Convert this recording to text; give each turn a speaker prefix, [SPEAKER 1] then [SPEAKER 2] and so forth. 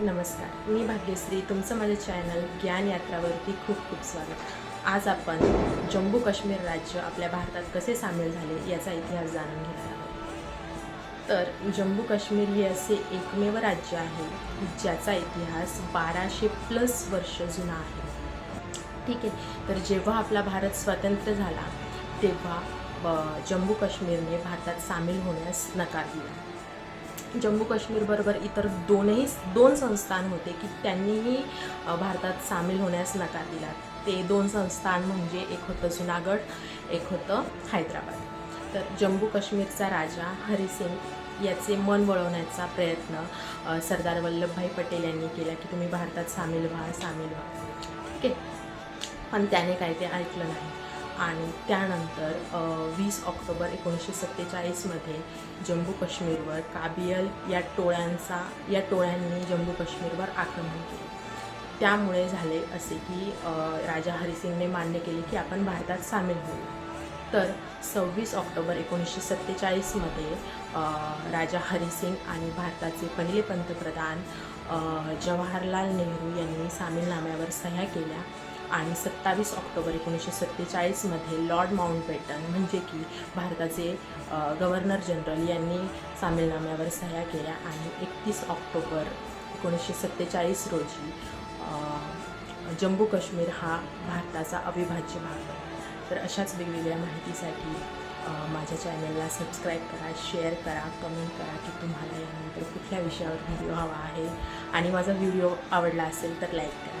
[SPEAKER 1] नमस्कार मी भाग्यश्री तुमचं माझं चॅनल ज्ञान यात्रावरती खूप खूप स्वागत. आज आपण जम्मू काश्मीर राज्य आपल्या भारतात कसे सामील झाले याचा इतिहास जाणून घेणार आहोत. तर जम्मू काश्मीर हे असे एकमेव राज्य आहे ज्याचा इतिहास बाराशे प्लस वर्ष जुना आहे. ठीक आहे तर जेव्हा आपला भारत स्वतंत्र झाला तेव्हा जम्मू काश्मीरने भारतात सामील होण्यास नकार दिला. जम्मू काश्मीरबरोबर इतर दोनही दोन संस्थान होते की त्यांनीही भारतात सामील होण्यास नकार दिला. ते दोन संस्थान म्हणजे एक होतं जुनागड एक होतं हैदराबाद. तर जम्मू काश्मीरचा राजा हरिसिंग याचे मन वळवण्याचा प्रयत्न सरदार वल्लभभाई पटेल यांनी केला की तुम्ही भारतात सामील व्हा सामील व्हा. ठीक आहे? पण त्याने काय ते ऐकलं नाही. आणि त्यानंतर वीस ऑक्टोबर एकोणीसशे सत्तेचाळीसमध्ये जम्मू काश्मीरवर काबियल या टोळ्यांचा या टोळ्यांनी जम्मू काश्मीरवर आक्रमण केले. त्यामुळे झाले असे की राजा हरिसिंगने मान्य केले की आपण भारतात सामील होऊ. तर सव्वीस ऑक्टोबर एकोणीसशे सत्तेचाळीसमध्ये राजा हरिसिंग आणि भारताचे पहिले पंतप्रधान जवाहरलाल नेहरू यांनी सामीलनाम्यावर सह्या केल्या. आणि सत्तावीस ऑक्टोबर एकोणीसशे सत्तेचाळीसमध्ये लॉर्ड माउंटबेटन म्हणजे की भारताचे गव्हर्नर जनरल यांनी सामीलनाम्यावर सह्या केल्या आणि एकतीस ऑक्टोबर एकोणीसशे सत्तेचाळीस रोजी जम्मू काश्मीर हा भारताचा अविभाज्य भाग आहे. तर अशाच वेगवेगळ्या माहितीसाठी माझ्या चॅनलला सबस्क्राईब करा शेअर करा कमेंट करा की तुम्हाला यानंतर कुठल्या विषयावर व्हिडिओ हवा आहे. आणि माझा व्हिडिओ आवडला असेल तर लाईक करा.